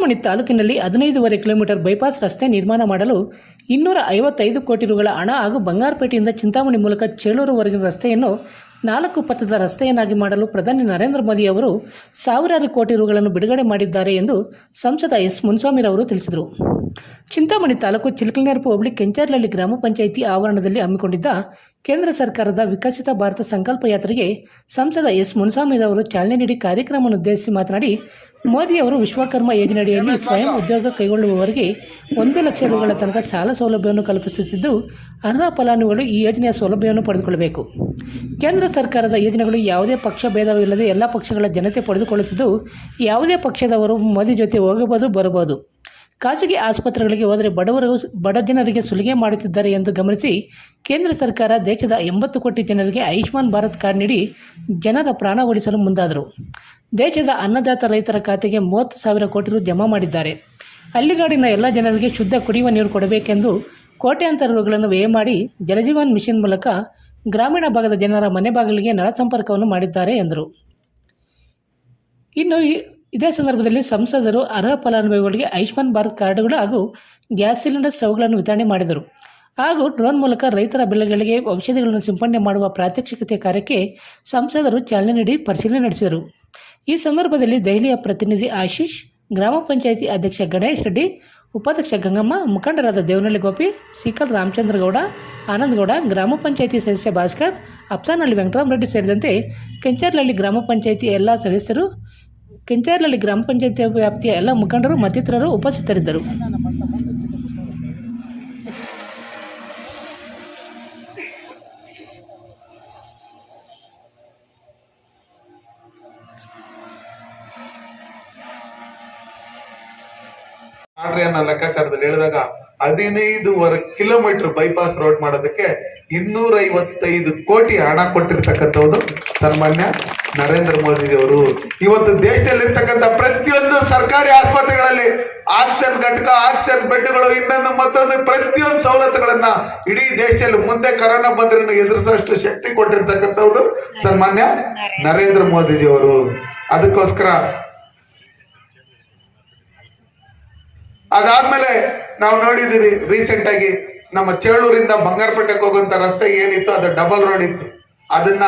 ಚಿಂತಾಮಣಿ ತಾಲೂಕಿನಲ್ಲಿ ಹದಿನೈದೂವರೆ kilometre bypass ರಸ್ತೆ ನಿರ್ಮಾಣ ಮಾಡಲು ಇನ್ನೂರ ಐವತ್ತೈದು ಕೋಟಿ ರುಗಳ ಹಣ ಹಾಗೂ ಬಂಗಾರಪೇಟೆಯಿಂದ ಚಿಂತಾಮಣಿ ಮೂಲಕ ಚೇಳೂರುವರೆಗಿನ ರಸ್ತೆಯನ್ನು ನಾಲ್ಕು ಪಥದ ರಸ್ತೆಯನ್ನಾಗಿ ಮಾಡಲು ಪ್ರಧಾನಿ ನರೇಂದ್ರ ಮೋದಿ ಅವರು ಸಾವಿರಾರು ಕೋಟಿ ರುಗಳನ್ನು ಬಿಡುಗಡೆ ಮಾಡಿದ್ದಾರೆ ಎಂದು ಸಂಸದ ಎಸ್ ಮುನ್ಸ್ವಾಮಿರವರು ತಿಳಿಸಿದರು. ಚಿಂತಾಮಣಿ ತಾಲೂಕು ಚಿಲಕಲನೆರಪು ಹೋಬಳಿ ಕೆಂಚಾರ್ಲಹಳ್ಳಿ ಗ್ರಾಮ ಪಂಚಾಯಿತಿ ಆವರಣದಲ್ಲಿ ಹಮ್ಮಿಕೊಂಡಿದ್ದ ಕೇಂದ್ರ ಸರ್ಕಾರದ ವಿಕಸಿತ ಭಾರತ ಸಂಕಲ್ಪ ಯಾತ್ರೆಗೆ ಸಂಸದ ಎಸ್ ಮುನ್ಸ್ವಾಮಿರವರು ಚಾಲನೆ ನೀಡಿ ಕಾರ್ಯಕ್ರಮವನ್ನು ಉದ್ದೇಶಿಸಿ ಮಾತನಾಡಿ ಮೋದಿಯವರು ವಿಶ್ವಕರ್ಮ ಯೋಜನೆಯಡಿಯಲ್ಲಿ ಸ್ವಯಂ ಉದ್ಯೋಗ ಕೈಗೊಳ್ಳುವವರಿಗೆ ಒಂದು ಲಕ್ಷ ರೂಪಾಯಿಗಳ ತನಕ ಸಾಲ ಸೌಲಭ್ಯವನ್ನು ಕಲ್ಪಿಸುತ್ತಿದ್ದು ಅರ್ಹ ಫಲಾನುಭವಿಗಳು ಈ ಯೋಜನೆಯ ಸೌಲಭ್ಯವನ್ನು ಪಡೆದುಕೊಳ್ಳಬೇಕು. ಕೇಂದ್ರ ಸರ್ಕಾರದ ಯೋಜನೆಗಳು ಯಾವುದೇ ಪಕ್ಷ ಭೇದವಿಲ್ಲದೆ ಎಲ್ಲ ಪಕ್ಷಗಳ ಜನತೆ ಪಡೆದುಕೊಳ್ಳುತ್ತಿದ್ದು ಯಾವುದೇ ಪಕ್ಷದವರು ಮೋದಿ ಜೊತೆ ಹೋಗಬಹುದು ಬರಬಹುದು. ಖಾಸಗಿ ಆಸ್ಪತ್ರೆಗಳಿಗೆ ಹೋದರೆ ಬಡವರು ಬಡ ಜನರಿಗೆ ಸುಲಿಗೆ ಮಾಡುತ್ತಿದ್ದಾರೆ ಎಂದು ಗಮನಿಸಿ ಕೇಂದ್ರ ಸರ್ಕಾರ ದೇಶದ ಎಂಬತ್ತು ಕೋಟಿ ಜನರಿಗೆ ಆಯುಷ್ಮಾನ್ ಭಾರತ್ ಕಾರ್ಡ್ ನೀಡಿ ಜನರ ಪ್ರಾಣ ಉಳಿಸಲು ಮುಂದಾದರು. ದೇಶದ ಅನ್ನದಾತ ರೈತರ ಖಾತೆಗೆ ಮೂವತ್ತು ಸಾವಿರ ಕೋಟಿ ರು ಜಮಾ ಮಾಡಿದ್ದಾರೆ. ಹಳ್ಳಿಗಾಡಿನ ಎಲ್ಲ ಜನರಿಗೆ ಶುದ್ಧ ಕುಡಿಯುವ ನೀರು ಕೊಡಬೇಕೆಂದು ಕೋಟ್ಯಾಂತರ ರುಗಳನ್ನು ವ್ಯಯ ಮಾಡಿ ಜಲಜೀವನ್ ಮಿಷನ್ ಮೂಲಕ ಗ್ರಾಮೀಣ ಭಾಗದ ಜನರ ಮನೆ ಬಾಗಿಲಿಗೆ ನಳ ಸಂಪರ್ಕವನ್ನು ಮಾಡಿದ್ದಾರೆ ಎಂದರು. ಇನ್ನು ಇದೇ ಸಂದರ್ಭದಲ್ಲಿ ಸಂಸದರು ಅರ್ಹ ಫಲಾನುಭವಿಗಳಿಗೆ ಆಯುಷ್ಮಾನ್ ಭಾರತ್ ಕಾರ್ಡ್ಗಳು ಹಾಗೂ ಗ್ಯಾಸ್ ಸಿಲಿಂಡರ್ ಸ್ಟವ್ಗಳನ್ನು ವಿತರಣೆ ಮಾಡಿದರು. ಹಾಗೂ ಡ್ರೋನ್ ಮೂಲಕ ರೈತರ ಬೆಳೆಗಳಿಗೆ ಔಷಧಿಗಳನ್ನು ಸಿಂಪಡಣೆ ಮಾಡುವ ಪ್ರಾತ್ಯಕ್ಷಿಕತೆ ಕಾರ್ಯಕ್ಕೆ ಸಂಸದರು ಚಾಲನೆ ನೀಡಿ ಪರಿಶೀಲನೆ ನಡೆಸಿದರು. ಈ ಸಂದರ್ಭದಲ್ಲಿ ದೆಹಲಿಯ ಪ್ರತಿನಿಧಿ ಆಶೀಶ್, ಗ್ರಾಮ ಪಂಚಾಯಿತಿ ಅಧ್ಯಕ್ಷ ಗಣೇಶ್ ರೆಡ್ಡಿ, ಉಪಾಧ್ಯಕ್ಷ ಗಂಗಮ್ಮ, ಮುಖಂಡರಾದ ದೇವನಹಳ್ಳಿ ಗೋಪಿ, ಸಿಕಲ್ ರಾಮಚಂದ್ರಗೌಡ ಆನಂದಗೌಡ ಗ್ರಾಮ ಪಂಚಾಯಿತಿ ಸದಸ್ಯ ಭಾಸ್ಕರ್, ಅಪ್ಸಾನಹಳ್ಳಿ ವೆಂಕಟರಾಮರೆಡ್ಡಿ ಸೇರಿದಂತೆ ಕೆಂಚಾರ್ಲಹಳ್ಳಿ ಗ್ರಾಮ ಪಂಚಾಯಿತಿ ಎಲ್ಲ ಸದಸ್ಯರು ಕೆಂಚಾರ್ಲಹಳ್ಳಿ ಗ್ರಾಮ ಪಂಚಾಯಿತಿ ವ್ಯಾಪ್ತಿಯ ಎಲ್ಲ ಮುಖಂಡರು ಮತ್ತಿತರರು ಉಪಸ್ಥಿತರಿದ್ದರು. ಅನ್ನೋ ಲೆಕ್ಕಾಚಾರದಲ್ಲಿ ಹೇಳಿದಾಗ ಹದಿನೈದುವರೆ ಕಿಲೋಮೀಟರ್ ಬೈಪಾಸ್ ರೋಡ್ ಮಾಡೋದಕ್ಕೆ ಇನ್ನೂರ ಐವತ್ತೈದು ಕೋಟಿ ಹಣ ಕೊಟ್ಟಿರ್ತಕ್ಕಂಥವ್ರು ಸನ್ಮಾನ್ಯ ನರೇಂದ್ರ ಮೋದಿ ಅವರು ಇವತ್ತು ದೇಶದಲ್ಲಿರ್ತಕ್ಕಂಥ ಪ್ರತಿಯೊಂದು ಸರ್ಕಾರಿ ಆಸ್ಪತ್ರೆಗಳಲ್ಲಿ ಆಕ್ಸಿಜನ್ ಘಟಕ, ಆಕ್ಸಿಜನ್ ಬೆಡ್ಗಳು, ಇನ್ನೊಂದು ಮತ್ತೊಂದು ಪ್ರತಿಯೊಂದು ಸವಲತ್ತುಗಳನ್ನ ಇಡೀ ದೇಶದಲ್ಲಿ ಮುಂದೆ ಕರೋನಾ ಬಂದ್ರೆ ಎದುರಿಸುವಷ್ಟು ಶಕ್ತಿ ಕೊಟ್ಟಿರ್ತಕ್ಕಂಥವ್ರು ಸನ್ಮಾನ್ಯ ನರೇಂದ್ರ ಮೋದಿಜಿಯವರು. ಅದಕ್ಕೋಸ್ಕರ ಅದಾದ್ಮೇಲೆ ನಾವು ನೋಡಿದಿರಿ ರೀಸೆಂಟ್ ಆಗಿ ನಮ್ಮ ಚೇಳೂರಿಂದ ಬಂಗಾರಪೇಟೆಗೆ ಹೋಗುವಂತ ರಸ್ತೆ ಏನಿತ್ತು? ಅದು ಡಬಲ್ ರೋಡ್ ಇತ್ತು. ಅದನ್ನ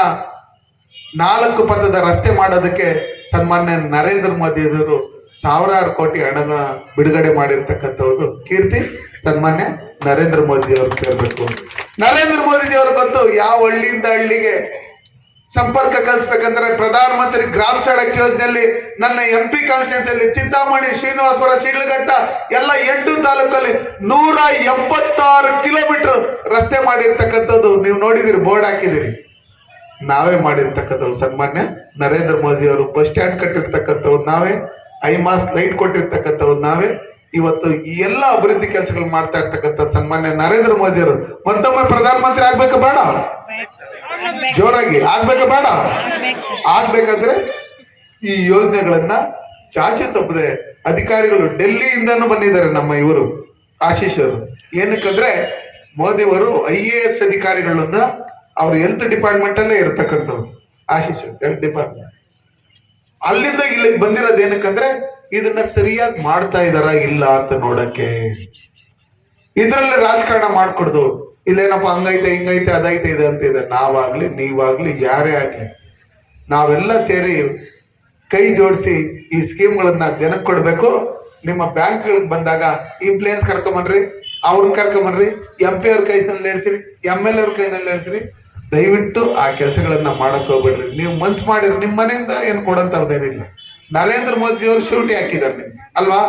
ನಾಲ್ಕು ಪಥದ ರಸ್ತೆ ಮಾಡೋದಕ್ಕೆ ಸನ್ಮಾನ್ಯ ನರೇಂದ್ರ ಮೋದಿ ಅವರು ಸಾವಿರಾರು ಕೋಟಿ ಹಣಗಳ ಬಿಡುಗಡೆ ಮಾಡಿರ್ತಕ್ಕಂಥವ್ರು. ಕೀರ್ತಿ, ಸನ್ಮಾನ್ಯ ನರೇಂದ್ರ ಮೋದಿ ಅವರು ಸೇರ್ಬೇಕು ನರೇಂದ್ರ ಮೋದಿಜಿ ಅವ್ರಿಗೆ ಗೊತ್ತು ಯಾವ ಹಳ್ಳಿಯಿಂದ ಹಳ್ಳಿಗೆ ಸಂಪರ್ಕ ಕಲ್ಸ್ಬೇಕಂದ್ರೆ ಪ್ರಧಾನ ಮಂತ್ರಿ ಗ್ರಾಮ ಸಡಕ್ ಯೋಜನೆಯಲ್ಲಿ ನನ್ನ ಎಂ ಪಿ ಕಾನ್ಸ್ಟಿಟ್ಯೂನ್ಸಿಯಲ್ಲಿ ಚಿಂತಾಮಣಿ, ಶ್ರೀನಿವಾಸಪುರ, ಶಿಡ್ಲಘಟ್ಟ ಎಲ್ಲ ಎಂಟು ತಾಲೂಕಲ್ಲಿ ನೂರ ಎಪ್ಪತ್ತಾರು ಕಿಲೋಮೀಟರ್ ರಸ್ತೆ ಮಾಡಿರ್ತಕ್ಕಂಥದ್ದು ನೀವು ನೋಡಿದಿರಿ, ಬೋರ್ಡ್ ಹಾಕಿದಿರಿ. ನಾವೇ ಮಾಡಿರ್ತಕ್ಕಂಥದ್ದು, ಸನ್ಮಾನ್ಯ ನರೇಂದ್ರ ಮೋದಿ ಅವರು ಬಸ್ ಸ್ಟ್ಯಾಂಡ್ ಕಟ್ಟಿರ್ತಕ್ಕಂಥವ್ರು ನಾವೇ ಐ ಮಾಸ್ ಲೈಟ್ ಕೊಟ್ಟಿರ್ತಕ್ಕಂಥವ್ರು ನಾವೇ, ಇವತ್ತು ಈ ಎಲ್ಲ ಅಭಿವೃದ್ಧಿ ಕೆಲಸಗಳು ಮಾಡ್ತಾ ಇರ್ತಕ್ಕಂಥ ಸನ್ಮಾನ್ಯ ನರೇಂದ್ರ ಮೋದಿ ಅವರು ಮತ್ತೊಮ್ಮೆ ಪ್ರಧಾನಮಂತ್ರಿ ಆಗ್ಬೇಕು ಬೇಡ? ಜೋರಾಗಿ. ಆಗ್ಬೇಕು ಬೇಡ. ಆಗ್ಬೇಕಂದ್ರೆ ಈ ಯೋಜನೆಗಳನ್ನ ಚಾಚು ತಪ್ಪದೆ ಅಧಿಕಾರಿಗಳು ಡೆಲ್ಲಿಯಿಂದನೂ ಬಂದಿದ್ದಾರೆ ನಮ್ಮ ಇವರು ಆಶೀಶ್ ಅವರು. ಏನಕ್ಕಂದ್ರೆ ಮೋದಿ ಅವರು ಐ ಎ ಎಸ್ ಅಧಿಕಾರಿಗಳನ್ನ ಅವ್ರ ಹೆಲ್ತ್ ಡಿಪಾರ್ಟ್ಮೆಂಟ್ ಅಲ್ಲೇ ಇರ್ತಕ್ಕಂಥವ್ರು ಆಶೀಶ್ ಹೆಲ್ತ್ ಡಿಪಾರ್ಟ್ಮೆಂಟ್ ಅಲ್ಲಿಂದ ಇಲ್ಲಿಗೆ ಬಂದಿರೋದು ಏನಕ್ಕಂದ್ರೆ ಇದನ್ನ ಸರಿಯಾಗಿ ಮಾಡ್ತಾ ಇದಾರ ಇಲ್ಲ ಅಂತ ನೋಡಕ್ಕೆ. ಇದ್ರಲ್ಲಿ ರಾಜಕಾರಣ ಮಾಡ್ಕೊಡ್ದು. ಇಲ್ಲೇನಪ್ಪ, ಹಂಗೈತೆ, ಹಿಂಗೈತೆ ಅದೈತೆ ಇದೆ ಅಂತ ಇದೆ. ನಾವಾಗ್ಲಿ, ನೀವಾಗ್ಲಿ, ಯಾರೇ ಆಗ್ಲಿ, ನಾವೆಲ್ಲ ಸೇರಿ ಕೈ ಜೋಡಿಸಿ ಈ ಸ್ಕೀಮ್ಗಳನ್ನ ಜನಕ್ಕೆ ಕೊಡಬೇಕು. ನಿಮ್ಮ ಬ್ಯಾಂಕ್ಗಳಿಗೆ ಬಂದಾಗ ಈ ಪ್ಲೇನ್ಸ್ ಕರ್ಕೊಂಬನ್ರಿ, ಅವ್ರನ್ನ ಕರ್ಕೊಂಬನ್ರಿ ಎಂ ಪಿ ಅವ್ರ ಕೈನಲ್ಲಿ ನಡೆಸಿರಿ ಎಂ ಎಲ್ ಅವ್ರ ಕೈನಲ್ಲಿ ನಡೆಸಿರಿ. ದಯವಿಟ್ಟು ಆ ಕೆಲಸಗಳನ್ನ ಮಾಡಕ್ ಹೋಗ್ಬೇಡ್ರಿ. ನೀವು ಮನ್ಸು ಮಾಡಿರಿ ನಿಮ್ಮ ಮನೆಯಿಂದ ಏನ್ ಕೊಡಂತವ್ದೇನಿಲ್ಲ ನರೇಂದ್ರ ಮೋದಿ ಅವರು ಶೂಟಿ ಹಾಕಿದ್ದಾರೆ ನಿಮ್ಗೆ, ಅಲ್ವಾ?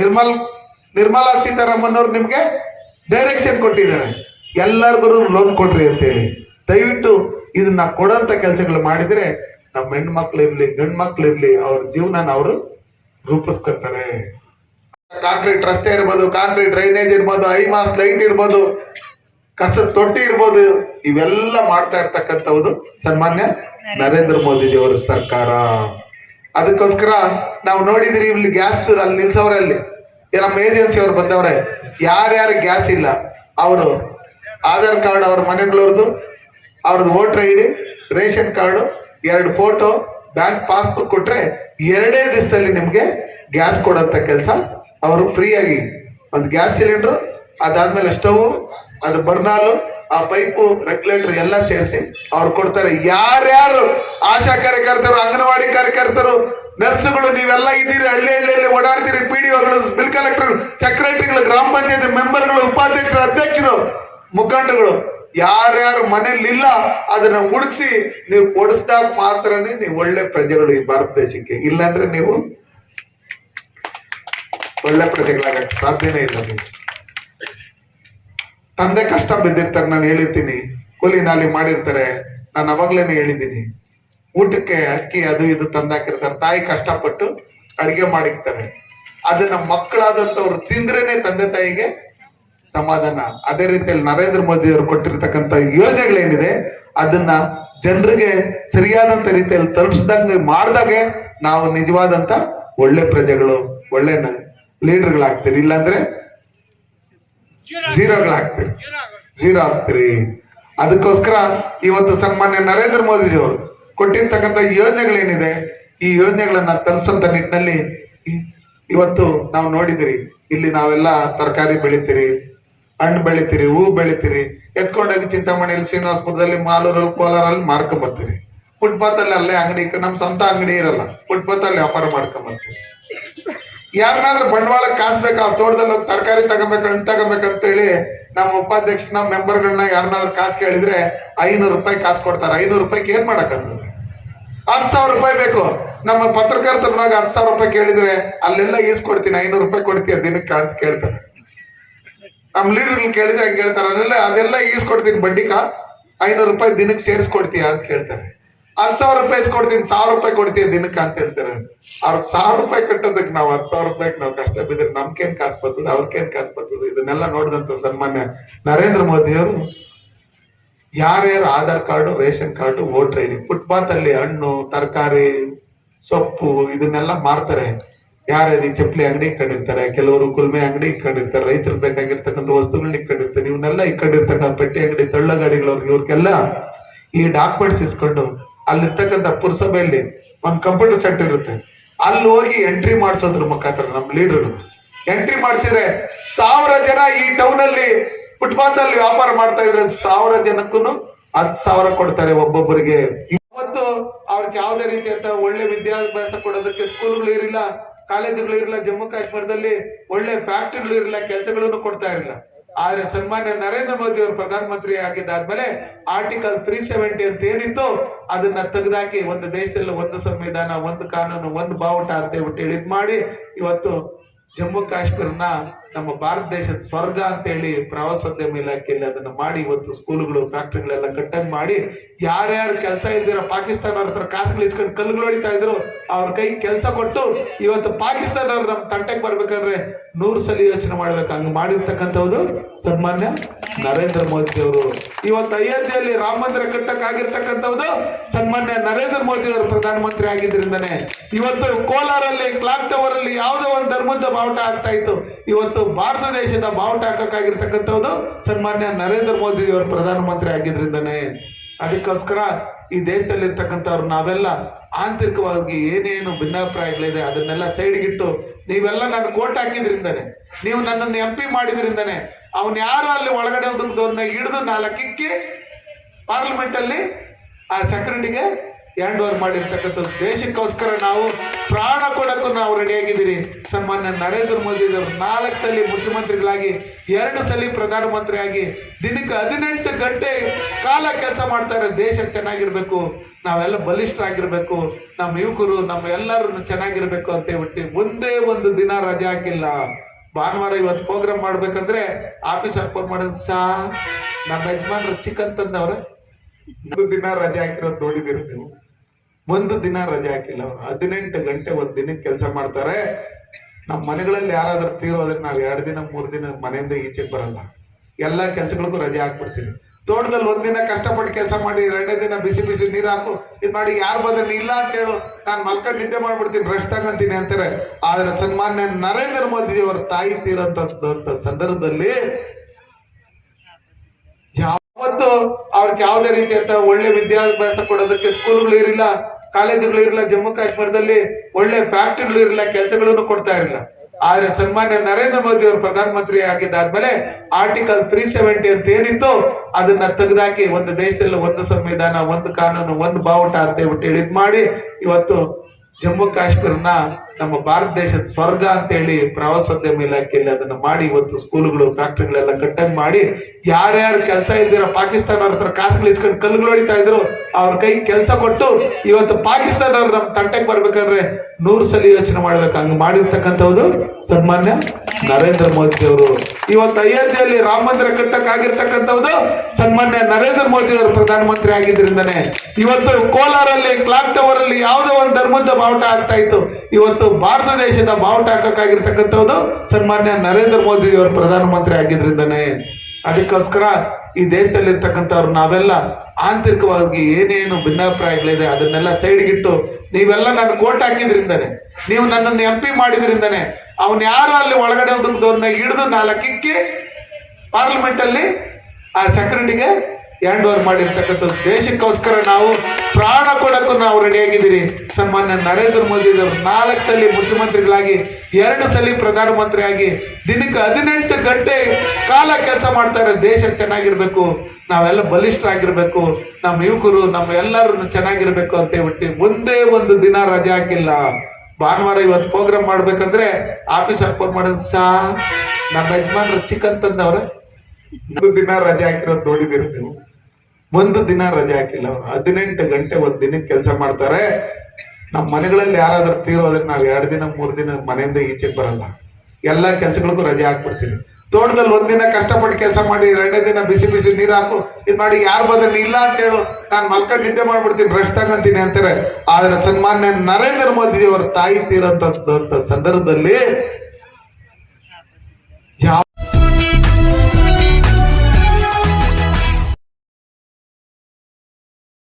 ನಿರ್ಮಲ್, ನಿರ್ಮಲಾ ಸೀತಾರಾಮನ್ ಅವ್ರು ನಿಮ್ಗೆ ಡೈರೆಕ್ಷನ್ ಕೊಟ್ಟಿದ್ದಾರೆ. ಎಲ್ಲರಿಗೂ ಲೋನ್ ಕೊಡ್ರಿ ಅಂತೇಳಿ. ದಯವಿಟ್ಟು ಇದನ್ನ ಕೊಡೋಂತ ಕೆಲಸಗಳು ಮಾಡಿದ್ರೆ ನಮ್ಮ ಹೆಣ್ಮಕ್ಳು ಇರ್ಲಿ ಗಂಡ್ ಮಕ್ಳು ಇರ್ಲಿ ಅವ್ರ ಜೀವನ ಅವರು ರೂಪಿಸ್ಕೊತಾರೆ ಕಾಂಕ್ರೀಟ್ ರಸ್ತೆ ಇರ್ಬೋದು ಕಾಂಕ್ರೀಟ್ ಡ್ರೈನೇಜ್ ಇರ್ಬೋದು ಐ ಮಾಸ್ ಲೈಟ್ ಇರ್ಬೋದು ಕಸದ ತೊಟ್ಟಿ ಇರ್ಬೋದು ಇವೆಲ್ಲ ಮಾಡ್ತಾ ಇರ್ತಕ್ಕಂಥದ್ದು ಸನ್ಮಾನ್ಯ ನರೇಂದ್ರ ಮೋದಿಜಿ ಅವರ ಸರ್ಕಾರ. ಅದಕ್ಕೋಸ್ಕರ ನಾವು ನೋಡಿದ್ರಿ ಇಲ್ಲಿ ಗ್ಯಾಸ್ ಅಲ್ಲಿ ನಿಲ್ಸವ್ರೆ ಅಲ್ಲಿ ಏ, ನಮ್ಮ ಏಜೆನ್ಸಿ ಅವ್ರು ಬಂದವ್ರೆ ಯಾರ್ಯಾರು ಗ್ಯಾಸ್ ಇಲ್ಲ ಅವರು ಆಧಾರ್ ಕಾರ್ಡ್ ಅವ್ರ ಮನೆಗಳವ್ರದ್ದು ಅವ್ರದ್ದು voter I D, ration card, ಎರಡು ಫೋಟೋ, ಬ್ಯಾಂಕ್ ಪಾಸ್ಬುಕ್ ಕೊಟ್ರೆ ಎರಡೇ ದಿವಸದಲ್ಲಿ ನಿಮಗೆ ಗ್ಯಾಸ್ ಕೊಡೋಂಥ ಕೆಲಸ ಅವರು ಫ್ರೀಯಾಗಿ. ಒಂದು ಗ್ಯಾಸ್ ಸಿಲಿಂಡ್ರು, ಅದಾದ್ಮೇಲೆ ಸ್ಟವ್, ಅದು ಬರ್ನಾಲು, ಆ ಪೈಪು, ರೆಗ್ಯುಲೇಟರ್ ಎಲ್ಲ ಸೇರಿಸಿ ಅವ್ರು ಕೊಡ್ತಾರೆ. ಯಾರ್ಯಾರು ಆಶಾ ಕಾರ್ಯಕರ್ತರು, ಅಂಗನವಾಡಿ ಕಾರ್ಯಕರ್ತರು, ನರ್ಸುಗಳು, ನೀವೆಲ್ಲ ಇದ್ದೀರಿ, ಹಳ್ಳಿ ಹಳ್ಳಿಯಲ್ಲಿ ಓಡಾಡ್ತೀರಿ, ಪಿ ಡಿ ಬಿಲ್ ಕಲೆಕ್ಟರ್, ಸೆಕ್ರೆಟರಿಗಳು, ಗ್ರಾಮ ಪಂಚಾಯತ್ ಮೆಂಬರ್ಗಳು, ಉಪಾಧ್ಯಕ್ಷರು, ಅಧ್ಯಕ್ಷರು ಮುಖಂಡಗಳು ಯಾರ್ಯಾರು ಮನೇಲಿ ಇಲ್ಲ, ಅದನ್ನ ಹುಡುಕ್ಸಿ ನೀವು ಕೊಡಿಸಿದಾಗ ಮಾತ್ರನೇ ನೀವು ಒಳ್ಳೆ ಪ್ರಜೆಗಳು ಈ ಭಾರತ ದೇಶಕ್ಕೆ. ಇಲ್ಲಾಂದ್ರೆ ನೀವು ಒಳ್ಳೆ ಪ್ರಜೆಗಳಾಗಕ್ಕೆ ಸಾಧ್ಯನೇ ಇಲ್ಲ ನೀವು ತಂದೆ ಕಷ್ಟ ಬಿದ್ದಿರ್ತಾರೆ, ನಾನು ಹೇಳಿರ್ತೀನಿ. ಕೂಲಿ ನಾಲಿ ಮಾಡಿರ್ತಾರೆ, ನಾನು ಅವಾಗ್ಲೇನೆ ಹೇಳಿದ್ದೀನಿ. ಊಟಕ್ಕೆ ಅಕ್ಕಿ ಅದು ಇದು ತಂದಾಕಿರ್ತಾರೆ ತಾಯಿ ಕಷ್ಟಪಟ್ಟು ಅಡಿಗೆ ಮಾಡಿರ್ತಾರೆ. ಅದನ್ನ ಮಕ್ಕಳಾದಂತವ್ರು ತಿಂದ್ರೇನೆ ತಂದೆ ತಾಯಿಗೆ ಸಮಾಧಾನ ಅದೇ ರೀತಿಯಲ್ಲಿ ನರೇಂದ್ರ ಮೋದಿ ಅವರು ಕೊಟ್ಟಿರ್ತಕ್ಕಂಥ ಯೋಜನೆಗಳೇನಿದೆ, ಅದನ್ನ ಜನರಿಗೆ ಸರಿಯಾದಂತ ರೀತಿಯಲ್ಲಿ ತಲುಪಿಸ್ದಂಗೆ ಮಾಡ್ದಾಗೆ ನಾವು ನಿಜವಾದಂತ ಒಳ್ಳೆ ಪ್ರಜೆಗಳು, ಒಳ್ಳೆ ಲೀಡರ್ಗಳಾಗ್ತೀರಿ. ಇಲ್ಲಾಂದ್ರೆ ಝೀರೋಗಳಾಗ್ತೀರಿ. ಜೀರೋ ಆಗ್ತೀರಿ ಅದಕ್ಕೋಸ್ಕರ ಇವತ್ತು ಸನ್ಮಾನ್ಯ ನರೇಂದ್ರ ಮೋದಿಜಿ ಅವರು ಕೊಟ್ಟಿರ್ತಕ್ಕಂಥ ಯೋಜನೆಗಳೇನಿದೆ, ಈ ಯೋಜನೆಗಳನ್ನ ತಲುಪಿಸಂತ ನಿಟ್ಟಿನಲ್ಲಿ ಇವತ್ತು ನಾವು ನೋಡಿದಿರಿ. ಇಲ್ಲಿ ನಾವೆಲ್ಲ ತರಕಾರಿ ಬೆಳಿತೀರಿ ಹಣ್ಣು ಬೆಳಿತೀರಿ, ಹೂ ಬೆಳಿತೀರಿ, ಎತ್ಕೊಂಡೋಗಿ ಚಿಂತಾಮಣಿಯಲ್ಲಿ ಶ್ರೀನಿವಾಸಪುರದಲ್ಲಿ ಮಾಲೂರಲ್ಲಿ ಕೋಲಾರಲ್ಲಿ ಮಾರ್ಕೊಂಡ್ ಬರ್ತೀರಿ ಫುಟ್ಪಾತ್ ಅಲ್ಲಿ ಅಲ್ಲೇ ಅಂಗಡಿ ನಮ್ ಸ್ವಂತ ಅಂಗಡಿ ಇರಲ್ಲ ಫುಟ್ಪಾತ್ ಅಲ್ಲಿ ವ್ಯಾಪಾರ ಮಾಡ್ಕೊಂಡ್ ಬರ್ತೀವಿ ಯಾರನ್ನಾದ್ರೂ ಬಂಡವಾಳ ಕಾಸ್ಬೇಕು ಆ ತೋಟದಲ್ಲಿ ಹೋಗಿ ತರಕಾರಿ ತಗೋಬೇಕು ಹಣ್ಣು ತಗೋಬೇಕಂತ ಹೇಳಿ ನಮ್ಮ ಉಪಾಧ್ಯಕ್ಷ, ನಮ್ಮ ಮೆಂಬರ್ಗಳನ್ನ ಯಾರನ್ನಾದ್ರೂ ಕಾಸು ಕೇಳಿದ್ರೆ ಐನೂರು ರೂಪಾಯಿ ಕಾಸು ಕೊಡ್ತಾರೆ. ಐನೂರು ರೂಪಾಯಿಗೆ ಏನ್ ಮಾಡಕ್ಕಂತ ಹತ್ತು ಸಾವಿರ ರೂಪಾಯಿ ಬೇಕು. ನಮ್ಮ ಪತ್ರಕರ್ತರನ್ನಾಗ ಹತ್ತು ಸಾವಿರ ರೂಪಾಯಿ ಕೇಳಿದ್ರೆ ಅಲ್ಲೆಲ್ಲ ಈಸ್ಕೊಡ್ತೀನಿ ಐನೂರು ರೂಪಾಯಿ ಕೊಡ್ತೀಯ ದಿನಕ್ಕೆ ಕೇಳ್ತಾರೆ. ನಮ್ಮ ಲೀಡರ್ ಕೇಳಿದ್ರೆ ಹಂಗೆ ಹೇಳ್ತಾರೆ. ಅದೆಲ್ಲ ಈಸ್ಕೊಡ್ತೀನಿ ಬಡ್ಡಿಕ ಐನೂರು ರೂಪಾಯಿ ದಿನಕ್ಕೆ ಸೇರಿಸ್ಕೊಡ್ತೀಯ ಅಂತ ಕೇಳ್ತಾರೆ ಹತ್ತು ಸಾವಿರ ರೂಪಾಯಿ ಇಸ್ಕೊಡ್ತೀನಿ ಸಾವಿರ ರೂಪಾಯಿ ಕೊಡ್ತೀಯ ದಿನಕ್ಕೆ ಅಂತ ಹೇಳ್ತಾರೆ. ಅವ್ರ ಸಾವಿರ ರೂಪಾಯಿ ಕಟ್ಟೋದಕ್ಕೆ ನಾವು ಹತ್ತು ಸಾವಿರ ರೂಪಾಯಿಗೆ ನಾವು ಕಷ್ಟ ಬಿದ್ದರೆ ನಮ್ಗೇನ್ ಕಾಸು ಬರ್ತದೆ ಅವ್ರಿಗೇನ್ ಕಾಸು ಬರ್ತದೆ? ಇದನ್ನೆಲ್ಲ ನೋಡಿದಂತ ಸನ್ಮಾನ್ಯ ನರೇಂದ್ರ ಮೋದಿಯವರು ಯಾರ್ಯಾರು Aadhaar card, ration card, voter ID footpath ಅಲ್ಲಿ ಹಣ್ಣು, ತರಕಾರಿ, ಸೊಪ್ಪು, ಇದನ್ನೆಲ್ಲ ಮಾರ್ತಾರೆ. ಈ ಚಪ್ಪಲಿ ಅಂಗಡಿ ಇಟ್ಕೊಂಡಿರ್ತಾರೆ, ಕೆಲವರು ಕುಲ್ಮೆ ಅಂಗಡಿ ಇಟ್ಕೊಂಡಿರ್ತಾರೆ, ರೈತರು ಬೇಕಾಗಿರ್ತಕ್ಕಂಥ ವಸ್ತುಗಳನ್ನ ಇಟ್ಕೊಂಡಿರ್ತಾರೆ, ಇವನ್ನೆಲ್ಲ ಇಟ್ಕೊಂಡಿರ್ತಕ್ಕಂಥ ಪೆಟ್ಟಿ ಅಂಗಡಿ ತಳ್ಳ ಗಾಡಿಗಳವ್ರಿಗೆ ಇವ್ರಿಗೆಲ್ಲ ಈ ಡಾಕ್ಯುಮೆಂಟ್ಸ್ ಇಸ್ಕೊಂಡು ಅಲ್ಲಿರ್ತಕ್ಕಂಥ ಪುರಸಭೆಯಲ್ಲಿ ಒಂದು ಕಂಪ್ಯೂಟರ್ ಸೆಂಟರ್ ಇರುತ್ತೆ. ಅಲ್ಲಿ ಹೋಗಿ ಎಂಟ್ರಿ ಮಾಡಿಸೋದ್ರ ಮುಖಾಂತರ ನಮ್ಮ ಲೀಡರ್ ಎಂಟ್ರಿ ಮಾಡಿಸಿದ್ರೆ ಸಾವಿರ ಜನ ಈ ಟೌನ್ ಅಲ್ಲಿ ಫುಟ್ಪಾತ್ ಅಲ್ಲಿ ವ್ಯಾಪಾರ ಮಾಡ್ತಾ ಇದ್ರೆ ಸಾವಿರ ಜನಕ್ಕೂ ಹತ್ತು ಸಾವಿರ ಕೊಡ್ತಾರೆ ಒಬ್ಬೊಬ್ಬರಿಗೆ. ಇವತ್ತು ಅವ್ರಿಗೆ ಯಾವುದೇ ರೀತಿಯಂತ ಒಳ್ಳೆ ವಿದ್ಯಾಭ್ಯಾಸ ಕೊಡೋದಕ್ಕೆ ಸ್ಕೂಲ್ಗಳು ಇರಲಿಲ್ಲ ಕಾಲೇಜುಗಳು ಇರಲಿಲ್ಲ ಜಮ್ಮು ಕಾಶ್ಮೀರದಲ್ಲಿ ಒಳ್ಳೆ ಫ್ಯಾಕ್ಟ್ರಿಗಳು ಇರಲಿಲ್ಲ ಕೆಲಸಗಳನ್ನು ಕೊಡ್ತಾ ಇರಲಿಲ್ಲ ಆದ್ರೆ ಸನ್ಮಾನ್ಯ ನರೇಂದ್ರ ಮೋದಿ ಅವರು ಪ್ರಧಾನಮಂತ್ರಿ ಆಗಿದ್ದಾದ್ಮೇಲೆ ಆರ್ಟಿಕಲ್ ತ್ರೀ ಸೆವೆಂಟಿ ಅಂತ ಏನಿತ್ತು ಅದನ್ನ ತೆಗೆದಾಕಿ ಒಂದು ದೇಶದಲ್ಲಿ ಒಂದು ಸಂವಿಧಾನ, ಒಂದು ಕಾನೂನು, ಒಂದು ಬಾವುಟ ಅಂತ ಹೇಳ್ಬಿಟ್ಟು ಇಳಿದ್ ಮಾಡಿ ಇವತ್ತು ಜಮ್ಮು ಕಾಶ್ಮೀರನ ನಮ್ಮ ಭಾರತ ದೇಶದ ಸ್ವರ್ಗ ಅಂತ ಹೇಳಿ ಪ್ರವಾಸೋದ್ಯಮ ಇಲಾಖೆಯಲ್ಲಿ ಅದನ್ನ ಮಾಡಿ ಇವತ್ತು ಸ್ಕೂಲ್ಗಳು, ಫ್ಯಾಕ್ಟ್ರಿಗಳೆಲ್ಲ ಕಟ್ಟಂಗ್ ಮಾಡಿ ಯಾರ್ಯಾರು ಕೆಲಸ ಇದ್ದೀರ ಪಾಕಿಸ್ತಾನ ಹತ್ರ ಕಾಸುಗಳು ಇಸ್ಕೊಂಡು ಕಲ್ಲುಗಳು ಹೊಡಿತಾ ಇದ್ರು, ಅವ್ರ ಕೈ ಕೆಲಸ ಕೊಟ್ಟು ಇವತ್ತು ಪಾಕಿಸ್ತಾನ ನಮ್ಮ ತಂಟೆಗೆ ಬರ್ಬೇಕಾದ್ರೆ ನೂರು ಸಲ ಯೋಚನೆ ಮಾಡ್ಬೇಕು. ಹಂಗ್ ಮಾಡಿರ್ತಕ್ಕಂಥವ್ರು ಸನ್ಮಾನ್ಯ ನರೇಂದ್ರ ಮೋದಿ ಅವರು ಇವತ್ತು ಅಯೋಧ್ಯೆಯಲ್ಲಿ ರಾಮ ಮಂದಿರ ಕಟ್ಟಕ್ ಆಗಿರ್ತಕ್ಕಂಥವ್ರು ಸನ್ಮಾನ್ಯ ನರೇಂದ್ರ ಮೋದಿ ಅವರು ಪ್ರಧಾನಮಂತ್ರಿ ಆಗಿದ್ರಿಂದಾನೆ ಇವತ್ತು ಕೋಲಾರಲ್ಲಿ, ಕ್ಲಾಕ್ ಟವರ್ ಅಲ್ಲಿ ಯಾವುದೋ ಒಂದು ಧರ್ಮದ ಬಾವುಟ ಆಗ್ತಾ ಇತ್ತು. ಇವತ್ತು ಭಾರತ ದೇಶದ ಬಾವುಟ ಹಾಕಕ್ಕಾಗಿರ್ತಕ್ಕಂಥದ್ದು ಸನ್ಮಾನ್ಯ ನರೇಂದ್ರ ಮೋದಿ ಅವರು ಪ್ರಧಾನಮಂತ್ರಿ ಆಗಿದ್ರಿಂದನೇ. ಅದಕ್ಕೋಸ್ಕರ ಈ ದೇಶದಲ್ಲಿರ್ತಕ್ಕಂಥವ್ರು ನಾವೆಲ್ಲ ಆಂತರಿಕವಾಗಿ ಏನೇನು ಭಿನ್ನಾಭಿಪ್ರಾಯಗಳಿದೆ ಅದನ್ನೆಲ್ಲ ಸೈಡ್ಗಿಟ್ಟು ನೀವೆಲ್ಲ ನನ್ನ ಕೋಟ್ ಹಾಕಿದ್ರಿಂದಾನೆ, ನೀವು ನನ್ನನ್ನು ಎಂ ಪಿ ಮಾಡಿದ್ರಿಂದಾನೆ, ಅವನ್ ಯಾರು ಅಲ್ಲಿ ಒಳಗಡೆ ಹಿಡಿದು ನಾಲ್ಕಿಕ್ಕಿ ಪಾರ್ಲಿಮೆಂಟ್ ಅಲ್ಲಿ ಆ ಸೆಕ್ರೆಟರಿಗೆ ಹ್ಯಾಂಡ್ ಓವರ್ ಮಾಡಿರ್ತಕ್ಕಂಥ ದೇಶಕ್ಕೋಸ್ಕರ ನಾವು ಪ್ರಾಣ ಕೊಡಕ್ಕೂ ನಾವು ರೆಡಿಯಾಗಿದ್ದೀರಿ ಸನ್ಮಾನ್ಯ ನರೇಂದ್ರ ಮೋದಿ ಅವರು ನಾಲ್ಕು ಸಲ ಮುಖ್ಯಮಂತ್ರಿಗಳಾಗಿ, ಎರಡು ಸಲ ಪ್ರಧಾನಮಂತ್ರಿಯಾಗಿ, ದಿನಕ್ಕೆ ಹದಿನೆಂಟು ಗಂಟೆ ಕಾಲ ಕೆಲಸ ಮಾಡ್ತಾರೆ ದೇಶ ಚೆನ್ನಾಗಿರ್ಬೇಕು. ನಾವೆಲ್ಲ ಬಲಿಷ್ಠರಾಗಿರ್ಬೇಕು. ನಮ್ಮ ಯುವಕರು, ನಮ್ಮ ಎಲ್ಲರೂ ಚೆನ್ನಾಗಿರ್ಬೇಕು ಅಂತ ಹೇಳ್ಬಿಟ್ಟು ಒಂದೇ ಒಂದು ದಿನ ರಜೆ ಹಾಕಿಲ್ಲ. ಭಾನುವಾರ ಇವತ್ತು ಪ್ರೋಗ್ರಾಮ್ ಮಾಡ್ಬೇಕಂದ್ರೆ ಆಫೀಸರ್ ಫೋನ್ ಮಾಡೋದು ಸಾ, ನಮ್ಮ ಯಜಮಾನ್ರು ಚಿಕನ್ ಒಂದು ದಿನ ರಜೆ ಹಾಕಿರೋದು ನೋಡಿದಿರಿ ನೀವು ಒಂದು ದಿನ ರಜೆ ಹಾಕಿಲ್ಲ. ಅವ್ರು ಹದಿನೆಂಟು ಗಂಟೆ ಒಂದ್ ದಿನಕ್ಕೆ ಕೆಲಸ ಮಾಡ್ತಾರೆ. ನಮ್ಮ ಮನೆಗಳಲ್ಲಿ ಯಾರಾದ್ರೂ ತೀರೋದ್ರೆ ನಾವು ಎರಡು ದಿನ, ಮೂರ್ ದಿನ ಮನೆಯಿಂದ ಈಚೆಗೆ ಬರಲ್ಲ. ಎಲ್ಲಾ ಕೆಲ್ಸಗಳಿಗೂ ರಜೆ ಹಾಕ್ಬಿಡ್ತೀವಿ ತೋಟದಲ್ಲಿ ಒಂದಿನ ಕಷ್ಟಪಟ್ಟು ಕೆಲಸ ಮಾಡಿ ಎರಡನೇ ದಿನ ಬಿಸಿ ಬಿಸಿ ನೀರು ಹಾಕು, ಇದು ಮಾಡಿ ಯಾರು ಬಂದ್ರೆ ಇಲ್ಲ ಅಂತ ಹೇಳು. ನಾನು ಮಲ್ಕೊಂಡು ನಿದ್ದೆ ಮಾಡ್ಬಿಡ್ತೀನಿ ರೆಸ್ಟ್ ತಗೊಂತೀನಿ ಅಂತಾರೆ. ಆದ್ರೆ ಸನ್ಮಾನ್ಯ ನರೇಂದ್ರ ಮೋದಿ ಅವರ ತಾಯಿ ತೀರಂತ ಸಂದರ್ಭದಲ್ಲಿ ಯಾವತ್ತು ಅವ್ರಿಗೆ ಯಾವುದೇ ರೀತಿಯಂತ ಒಳ್ಳೆ ವಿದ್ಯಾಭ್ಯಾಸ ಕೊಡೋದಕ್ಕೆ ಸ್ಕೂಲ್ಗಳು ಇರಲಿಲ್ಲ ಕಾಲೇಜುಗಳು ಇರಲಿಲ್ಲ, ಜಮ್ಮು ಕಾಶ್ಮೀರದಲ್ಲಿ ಒಳ್ಳೆ ಫ್ಯಾಕ್ಟ್ರಿಗಳು ಇರಲಿಲ್ಲ, ಕೆಲಸಗಳನ್ನು ಕೊಡ್ತಾ ಇರಲಿಲ್ಲ. ಆದ್ರೆ ಸನ್ಮಾನ್ಯ ನರೇಂದ್ರ ಮೋದಿ ಅವರು ಪ್ರಧಾನಮಂತ್ರಿ ಆಗಿದ್ದಾದ್ಮೇಲೆ ಆರ್ಟಿಕಲ್ ತ್ರೀ ಸೆವೆಂಟಿ ಅಂತ ಏನಿತ್ತು ಅದನ್ನ ತೆಗೆದಾಕಿ ಒಂದು ದೇಶದಲ್ಲಿ ಒಂದು ಸಂವಿಧಾನ, ಒಂದು ಕಾನೂನು, ಒಂದು ಬಾವುಟ ಅಂತ ಹೇಳ್ಬಿಟ್ಟು ಇದು ಮಾಡಿ ಇವತ್ತು ಜಮ್ಮು ಕಾಶ್ಮೀರನ ನಮ್ಮ ಭಾರತ ದೇಶದ ಸ್ವರ್ಗ ಅಂತ ಹೇಳಿ ಪ್ರವಾಸೋದ್ಯಮ ಇಲಾಖೆಯಲ್ಲಿ ಅದನ್ನ ಮಾಡಿ ಇವತ್ತು ಸ್ಕೂಲ್ಗಳು, ಫ್ಯಾಕ್ಟ್ರಿಗಳೆಲ್ಲ ಕಟ್ಟಂಗ್ ಮಾಡಿ ಯಾರ್ಯಾರು ಕೆಲಸ ಇಲ್ದಿರೋ ಪಾಕಿಸ್ತಾನ ಹತ್ರ ಕಾಸುಗಳು ಇಸ್ಕೊಂಡು ಕಲ್ಲುಗಳು ಹೊಡಿತಾ ಇದ್ರು, ಅವ್ರ ಕೈ ಕೆಲಸ ಕೊಟ್ಟು ಇವತ್ತು ಪಾಕಿಸ್ತಾನ ನಮ್ಮ ತಂಟೆಗೆ ಬರ್ಬೇಕಂದ್ರೆ ನೂರು ಸಲ ಯೋಚನೆ ಮಾಡ್ಬೇಕು. ಹಂಗ ಮಾಡಿರ್ತಕ್ಕಂಥದ್ದು ಸನ್ಮಾನ್ಯ ನರೇಂದ್ರ ಮೋದಿ ಅವರು. ಇವತ್ತು ಅಯೋಧ್ಯೆಯಲ್ಲಿ ರಾಮ ಮಂದಿರ ಕಟ್ಟಕ್ ಆಗಿರ್ತಕ್ಕಂಥದ್ದು ಸನ್ಮಾನ್ಯ ನರೇಂದ್ರ ಮೋದಿ ಅವರು ಪ್ರಧಾನಮಂತ್ರಿ ಆಗಿದ್ರಿಂದಾನೆ. ಇವತ್ತು ಕೋಲಾರಲ್ಲಿ, ಕ್ಲಾಕ್ ಟವರ್ ಅಲ್ಲಿ ಯಾವುದೋ ಒಂದು ಧರ್ಮದ ಬಾವುಟ ಆಗ್ತಾ ಇತ್ತು. ಇವತ್ತು ಭಾರತ ದೇಶದ ಬಾವುಟ ಹಾಕಕ್ಕಾಗಿರ್ತಕ್ಕಂಥದ್ದು ಸನ್ಮಾನ್ಯ ನರೇಂದ್ರ ಮೋದಿ ಅವರು ಪ್ರಧಾನಮಂತ್ರಿ ಆಗಿದ್ರಿಂದನೇ. ಅದಕ್ಕೋಸ್ಕರ ಈ ದೇಶದಲ್ಲಿರ್ತಕ್ಕಂಥವ್ರು ನಾವೆಲ್ಲ ಆಂತರಿಕವಾಗಿ ಏನೇನು ಭಿನ್ನಾಭಿಪ್ರಾಯಗಳಿದೆ ಅದನ್ನೆಲ್ಲ ಸೈಡ್ಗಿಟ್ಟು ನೀವೆಲ್ಲ ನನ್ನ ಕೋಟ್ ಹಾಕಿದ್ರಿಂದಾನೆ, ನೀವು ನನ್ನನ್ನು ಎಂ ಪಿ ಮಾಡಿದ್ರಿಂದಾನೆ, ಅವನ್ ಯಾರು ಅಲ್ಲಿ ಒಳಗಡೆ ಹಿಡಿದು ನಾಲ್ಕಿಕ್ಕಿ ಪಾರ್ಲಿಮೆಂಟ್ ಅಲ್ಲಿ ಆ ಸೆಕ್ರೆಟರಿಗೆ ಹ್ಯಾಂಡ್ ಓವರ್ ಮಾಡಿರ್ತಕ್ಕಂಥ ದೇಶಕ್ಕೋಸ್ಕರ ನಾವು ಪ್ರಾಣ ಕೊಡಕ್ಕೂ ನಾವು ರೆಡಿಯಾಗಿದ್ದೀರಿ ಸನ್ಮಾನ್ಯ ನರೇಂದ್ರ ಮೋದಿ ಅವರು ನಾಲ್ಕು ಸಲ ಮುಖ್ಯಮಂತ್ರಿಗಳಾಗಿ ಎರಡು ಸಲ ಪ್ರಧಾನಮಂತ್ರಿಯಾಗಿ, ದಿನಕ್ಕೆ ಹದಿನೆಂಟು ಗಂಟೆ ಕಾಲ ಕೆಲಸ ಮಾಡ್ತಾರೆ ದೇಶ ಚೆನ್ನಾಗಿರ್ಬೇಕು. ನಾವೆಲ್ಲ ಬಲಿಷ್ಠರಾಗಿರ್ಬೇಕು. ನಮ್ಮ ಯುವಕರು, ನಮ್ಮ ಎಲ್ಲರೂ ಚೆನ್ನಾಗಿರ್ಬೇಕು ಅಂತ ಹೇಳ್ಬಿಟ್ಟು ಒಂದೇ ಒಂದು ದಿನ ರಜೆ ಹಾಕಿಲ್ಲ. ಭಾನುವಾರ ಇವತ್ತು ಪ್ರೋಗ್ರಾಮ್ ಮಾಡ್ಬೇಕಂದ್ರೆ ಆಫೀಸರ್ ಫೋನ್ ಮಾಡೋದು ಸಾ ನಮ್ಮ ಯಜಮಾನ್ರು ಚಿಕನ್ ಒಂದು ದಿನ ರಜೆ ಹಾಕಿರೋದು ನೋಡಿದಿರಿ ನೀವು? ಒಂದು ದಿನ ರಜೆ ಹಾಕಿಲ್ಲ. ಅವ್ರು ಹದಿನೆಂಟು ಗಂಟೆ ಒಂದ್ ದಿನಕ್ಕೆ ಕೆಲಸ ಮಾಡ್ತಾರೆ. ನಮ್ಮ ಮನೆಗಳಲ್ಲಿ ಯಾರಾದ್ರೂ ತೀರೋದ್ರೆ ನಾವು ಎರಡು ದಿನ, ಮೂರು ದಿನ ಮನೆಯಿಂದ ಈಚೆ ಬರಲ್ಲ. ಎಲ್ಲಾ ಕೆಲ್ಸಗಳಿಗೂ ರಜೆ ಹಾಕ್ಬಿಡ್ತೀನಿ. ತೋಟದಲ್ಲಿ ಒಂದಿನ ಕಷ್ಟಪಟ್ಟು ಕೆಲಸ ಮಾಡಿ, ಎರಡನೇ ದಿನ ಬಿಸಿ ಬಿಸಿ ನೀರು ಹಾಕು, ಇದು ಮಾಡಿ ಯಾರು ಬದಲು ಇಲ್ಲ ಅಂತ ಹೇಳು, ನಾನು ಮಕ್ಕಳು ನಿದ್ದೆ ಮಾಡ್ಬಿಡ್ತೀನಿ ಭ್ರಷ್ಟ ತಗೊಂತೀನಿ ಅಂತಾರೆ. ಆದ್ರೆ ಸನ್ಮಾನ್ಯ ನರೇಂದ್ರ ಮೋದಿ ಅವರ ತಾಯಿ ತೀರಂತ ಸಂದರ್ಭದಲ್ಲಿ